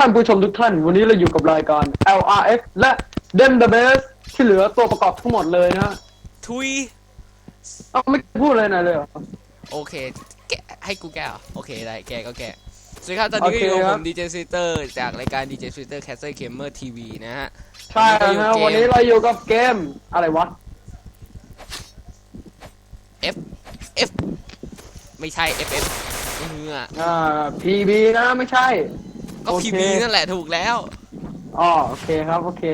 ท่านผู้ชมทุกท่าน วันนี้เราอยู่กับรายการ LRF และ Dem the Best ที่เหลือตัวประกอบทั้งหมดเลยนะทุย เอ้าไม่พูดเลยนะเลยเหรอ โอเคแกะให้กูแกะเหรอโอเค ได้ แกะก็แกะสวัสดีครับ ตอนนี้ก็อยู่โอเคกับคผรับ มดีเจสวิเตอร์จากรายการดีเจสวิเตอร์แคสเซิลเกมเมอร์ทีวีนะฮะ ใช่นะวัวันนนี้นี้เราเราออยู่ยู่กับเกมอะไรวะ F F ไม่ใช่ F F เอออ่า PB นะไม่ใช่ ก็โอเค พีบีนั่นแหละถูกแล้ว อ๋อโอเคครับ โอเค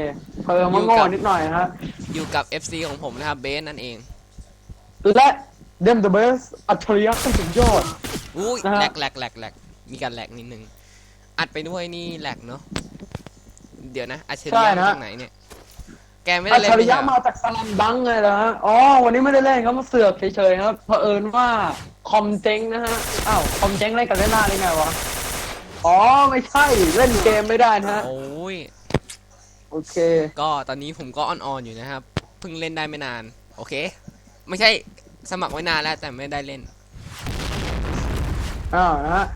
เพิ่มมาโง่นิดหน่อยนะฮะอยู่กับ FC ของผมนะครับเบสนั่นเอง และ Dem the Best อัจฉริยะขั้นสุดยอด อุ้ยนะฮะแหลกแหลกแหลกแหลกมีการแหลกนิดนึง อัดไปด้วยนี่แหลกเนาะ เดี๋ยวนะอัจฉริยะมาจากไหนเนี่ย แกไม่ได้อัจเล่นฉริยะไม่ใช่เหรมาอจากสลัมดังไงล่ะฮะอ๋อวันนี้ไม่ได้เล่นครับมาเสือกเฉยๆครับเผอิญว่าคอมเจ๊งนะฮะอ้าวคอมเจ๊งเล่นกันเล่นหน้าได้ไงวะ อ๋อไม่ใช่เล่นเกมไม่ได้นะฮะโอ้ย โอเค ก็ตอนนี้ผมก็ออนๆอยู่นะครับ เพิ่งเล่นได้ไม่นาน โอเค ไม่ใช่สมัครไว้นานแล้วแต่ไม่ได้เล่นอ้าวนะฮะ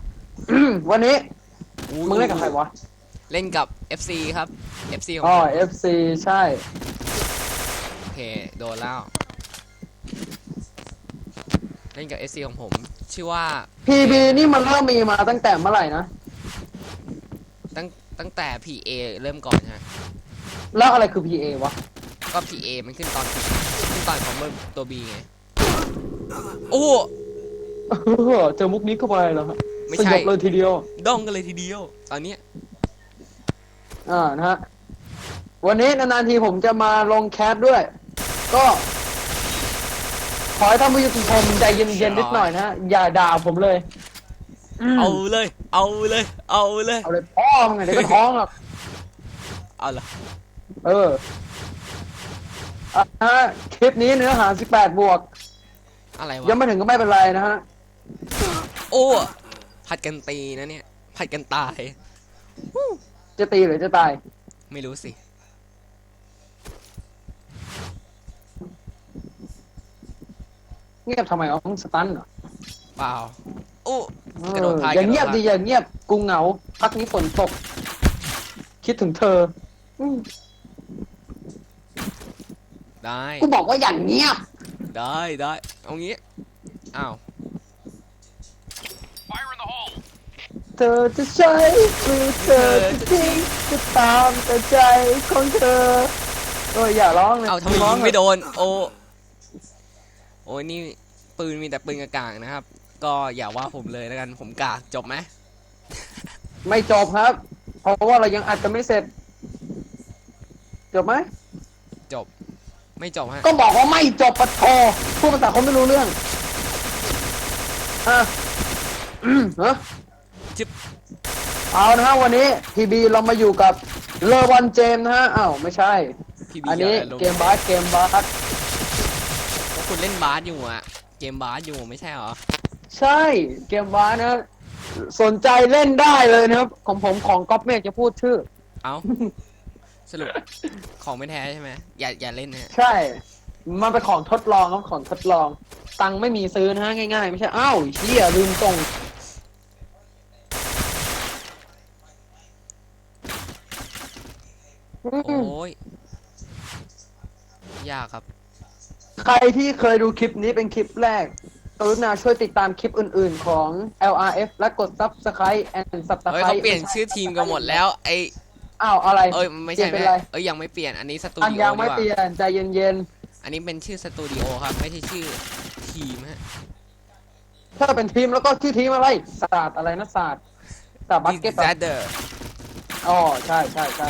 วันนี้อุ๊ยมึงเล่นกับใครวะเล่นกับ FC ครับ FC ของอ๋อ ผม FC ใช่ โอเค โดนแล้ว เล่นกับ FC ของผม ชื่อว่า PB นี่มันเริ่มมีมาตั้งแต่เมื่อไหร่นะ ตั้งตั้งแต่ PA เริ่มก่อนฮะแล้วอะไรคือ PA วะ ก็ PA มันขึ้นตอนขึ้นตอนของเบอร์ตัว B ไงโอ้เจอมุกนี้เข้าไปแล้วฮะไม่สใช่ยบเลยทีเดียว ด้องกันเลยทีเดียว ตอนเนี้ยอ่านะฮะ วันนี้นานๆทีผมจะมาลงแคสด้วย ก็ ขอให้ท่านผู้ชมใจเย็นๆนิดหน่อยนะฮะ อย่าด่าผมเลย มเอาเลย เอาเลย เอาเลย เอาเลยพ่อมึงไงเดี๋ยวก็ท้องหรอกเอาละเอออะฮะคลิปนี้เนื้อหา 18 บวก อะไรยังวะไม่ถึงก็ไม่เป็นไรนะฮะ โอ้ผัดกันตีนะเนี่ยผัดกันตาย จะตีหรือจะตาย ไม่รู้สิ เงียบทำไมอ๋อมึงสตันเหรอเปล่าโอ้เอกระโดดอพายอย่างเงียบกระโดดพายดีอย่างเงียบกูเหงา พักนี้ฝนตก คิดถึงเธออืมได้กูบอกว่าอย่างเงียบ ได้ได้เอางี้อ้าวเธอจะใช้คือเธอจะทิ้งจะตามแต่ใจของเธอโอ้ยอย่าร้องเลยเอาทำไมร้ยิองงไม่โดนโอ้โอ้ยนี่ปืนมีแต่ปืนกระกากนะครับ ก็อย่าว่าผมเลยแล้วกันผมกากจบไหม ไม่จบครับ เพราะว่าเรายังอัดกันไม่เสร็จ จบไหม จบ ไม่จบฮะก็บอกว่าไม่จบปะโทพูดภาษาคนไม่รู้เรื่องอะอืมเหรอจิ๊บเอานะฮะวันนี้พีบีเรามาอยู่กับเลอวันเจมส์นะฮะอ้าวไม่ใช่ พี่บีอันนี้อย่าลงเกมบาสเกมบาสเพราะคุณเล่นบาสอยู่อะเกมบาสอยู่ไม่ใช่เหรอ ใช่เกมบาสนะ สนใจเล่นได้เลยนะครับ ของผมของก๊อฟเมกจะพูดชื่อ เอาสรุปของไม่แท้ใช่ไหมอย่าอย่าเล่นนะฮะใช่ มันเป็นของทดลองครับของทดลอง ตังค์ไม่มีซื้อนะฮะง่ายๆ ไม่ใช่ อ้าวเชี่ยลืมตรงอืมโอ้ยยากครับ ใครที่เคยดูคลิปนี้เป็นคลิปแรก กรุณาช่วยติดตามคลิปอื่นๆของ LRF และกด Subscribe and เฮ้ย Subscribe เขาเปลี่ยนชื่อทีมกันหมดแล้ว ไออ้าวอะไรเอ้ยไม่ใช่เปลี่ยนเป็นไม่ไรเอ้ยยังไม่เปลี่ยนอันนี้สตูอันดิโอยังดีไม่กว่าเปลี่ยนใจเย็นอันนี้เป็นชื่อสตูดิโอครับ ไม่ใช่ชื่อทีมฮะๆ ถ้าเป็นทีมแล้วก็ชื่อทีมอะไรศาสตร์อะไรนะศาสตร์ศาสตร์บาสเกตบอล Disaster อ๋อใช่ใช่ใช่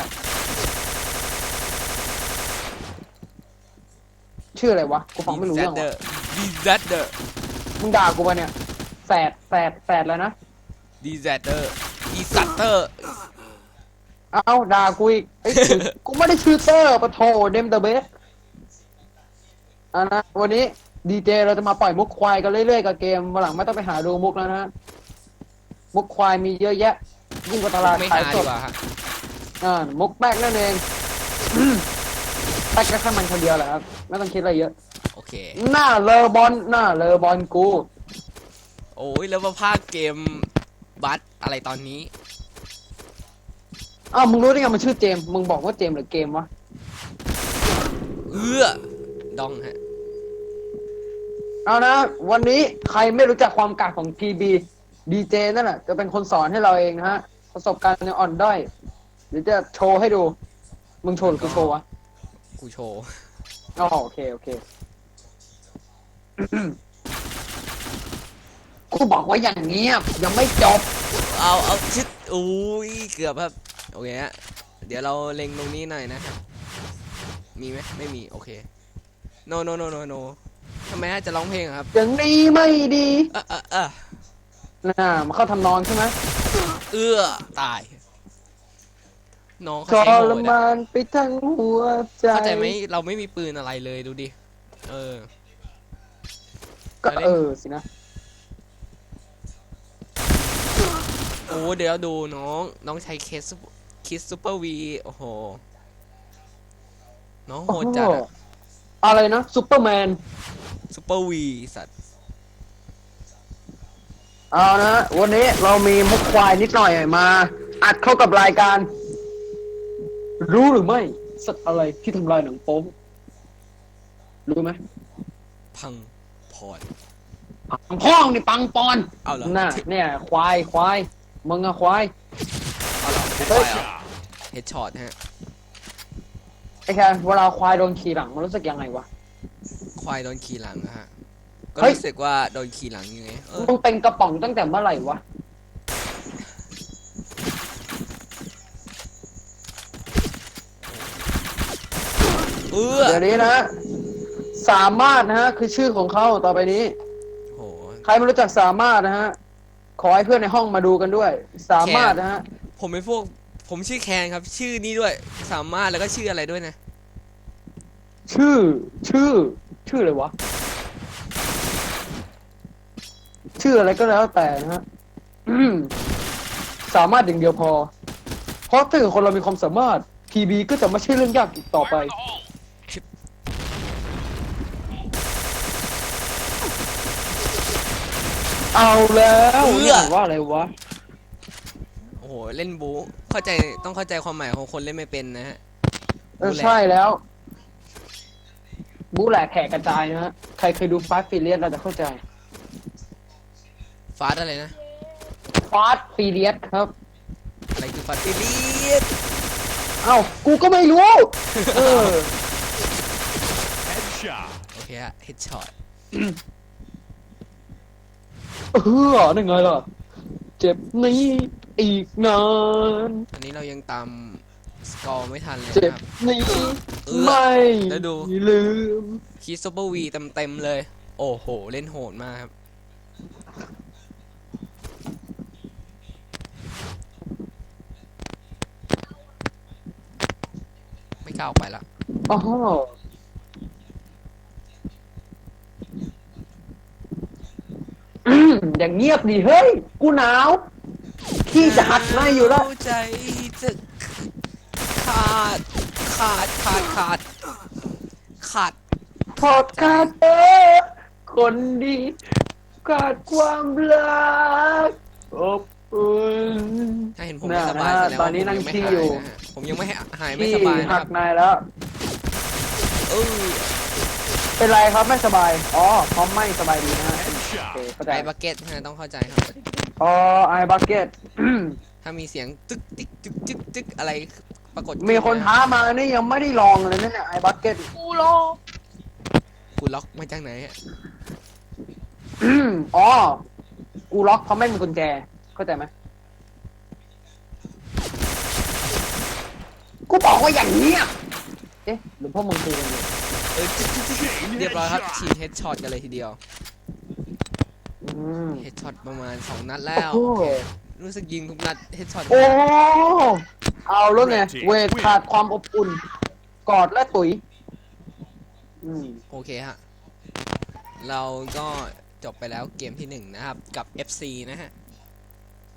ชื่ออะไรวะกูฟังไม่รู้เรื่องวะ Disaster มึงด่ากูปะเนี่ยแฝดแฝดแฝดแล้วนะ Disaster Disaster เอาด่ากูอีกเอ้ยชื่อกูไม่ได้ชื่อเตอร์ปะโทเดมเดอะเบสอะนะวันนี้ดีเจเราจะมาปล่อยมุกควายกันเรื่อยๆกับเกมวันหลังไม่ต้องไปหาดูมุกแล้วนะฮะมุกควายมีเยอะแยะยิ่งกว่าตลาดไม่ขาหายสดีดกว่าฮะอ่ามุกแป๊กนั่นเองอืมแป๊กก็แค่มันคนเดียวแหละครับไม่ต้องคิดอะไรเยอะโอเค หน้าเลอบอลหน้าเลอบอลกูโอ้ยแล้วมาพากเกมบัสอะไรตอนนี้ อ้าวมึงรู้ได้ไงมันชื่อเจมส์มึงบอกว่าเจมส์หรือเกมวะเอื้อดองฮะ เอานะ วันนี้ใครไม่รู้จักความกากของ TB DJ นั่นแหละจะเป็นคนสอนให้เราเองนะฮะ ประสบการณ์ยังอ่อนด้อยเดี๋ยวจะโชว์ให้ดู มึงโชว์หรือกูโชว์วะ กูโชว์ อ๋อโอเค โอเค กูบอกว่าอย่างเงียบยังไม่จบ เอาเอาชิดอุ้ยเกือบครับโอเคฮะเดี๋ยวเราเล็งตรงนี้หน่อยนะครับมีไหมไม่มีโอเค no no no no no ทำไมฮะจะร้องเพลงอะครับอย่างนี้ไม่ดีเอะอะอะน่ามาเข้าทำนองใช่ไหมเอื้อตาย น้องเขาทใช้โหรดอะ มานไปทั้งหัวใจ เข้าใจไหมเราไม่มีปืนอะไรเลยดูดิ เออ ก็เออสินะ โอ้เดี๋ยวดูน้อง น้องใช้เคสคิสซูเปอร์วี โอ้โห น้องโหดจัดอะอะไรนะซูเปอร์แมนซูเปอร์วีสัตว์ เอานะวันนี้เรามีมุกควายนิดหน่อยมา อัดเข้ากับรายการ รู้หรือไม่ สัตว์อะไรที่ทำลายหนังโป๊มรู้ไหมพัง พอดปังพ่องนี่ปังปอนเอาเหรอน่ะเนี่ยควายควายมึงอะควายเอาเหรอไม่เฮ้ไปยเหรอเฮดช็อตฮะไอ้แค่เวลาควายโดนขี่หลังมันรู้สึกยังไงวะควายโดนขี่หลังนะฮะก็เฮ้ยรู้สึกว่าโดนขี่หลังยังไงเออมึงเป็นกระป๋องตั้งแต่เมื่อไหร่วะเอื้อเดี๋ยวนี้นะ สามารถนะฮะ คือชื่อของเขาต่อไปนี้ โห ใครไม่รู้จักสามารถนะฮะ ขอให้เพื่อนในห้องมาดูกันด้วย สามารถนะฮะ ผมเป็นพวก ผมชื่อแคนครับ ชื่อนี้ด้วย สามารถแล้วก็ชื่ออะไรด้วยนะ ชื่อ ชื่อ ชื่ออะไรวะ ชื่ออะไรก็แล้วแต่นะฮะอืมสามารถอย่างเดียวพอ เพราะถ้าเกิดคนเรามีความสามารถ PB ก็จะไม่ใช่เรื่องยากอีกต่อไป เอาแล้วเอื้นี่ออ่านว่าอะไรวะ โอ้โหเล่นบูเข้าใจต้องเข้าใจความหมายของคนเล่นไม่เป็นนะฮะเออใช่แล้ว บูแหลกแขกกระจายนะฮะ ใครเคยดูฟาสฟิเลียสเราจะเข้าใจฟาสอะไรนะ ฟาสฟิเลียสครับ อะไรคือฟาสติลีสเอ้า กูก็ไม่รู้ เออ Headshot. โอเคฮะเฮดช็อต เออนั่นไงล่ะ เจ็บนี้อีกนานอันนี้เรายังตามสกอร์ไม่ทันเลยเจ็บนะครับ นี้เออไม่แล้วดู ลืม คีซูเปอร์วีเต็มๆเลย โอ้โห เล่นโหดมากครับ ไม่กล้าออกไปละ อ๋อ อืมอย่างเงียบดิเฮ้ย กูหนาวขี้จะหัดไม่อยู่แล้วใจจะขาดขาดขาดขาดขาดถอดขาดเออคนดีขาดความรักอบอุ่น ถ้าเห็นผมไม่สบายน่ะแสดงตอว่านนี้ผมนั่งยังไม่ขี้หาอยู่ยนะฮะผมยังไม่หายไม่ที่สบายนะคหัรักบนายแล้ว เออเป็นไรครับไม่สบาย อ๋อเพราะไม่สบายดีนะฮะโอ เค Headshot. เข้าใจไอบักเก็ตนะฮะต้องเข้าใจครับ อ๋อไอบักเก็ตถ้ามีเสียงตึกติ๊กจึกจึกจึกอะไรปรากฏมีคนขึ้ท้ามานี่ยังไม่ได้ลองเลยนะเนี่ยไอบักเก็ตกูล็อกกูล็อกมาจากไหนอะอ๋อ กูล็อกเพราะไม่มีกุญแจ เข้าใจไหมกูบอกว่าอย่างเนี้ยเอ๊ะหรือพวกมึงคุยกันอยู่เออจึ๊กจึ๊กจึ๊กจึ๊กเรียบร้อยครับฉีดเฮดช็อตกันเลยทีเดียวอืม เฮดช็อตประมาณสองนัดแล้ว โอ้โห รู้สึกยิงทุกนัดเฮดช็อตโอ้ เอาแล้วไงเวทขาดความอบอุ่น กอดและตุ๋ยอืม โอเคฮะ เราก็จบไปแล้วเกมที่หนึ่งนะครับ กับ FC นะฮะ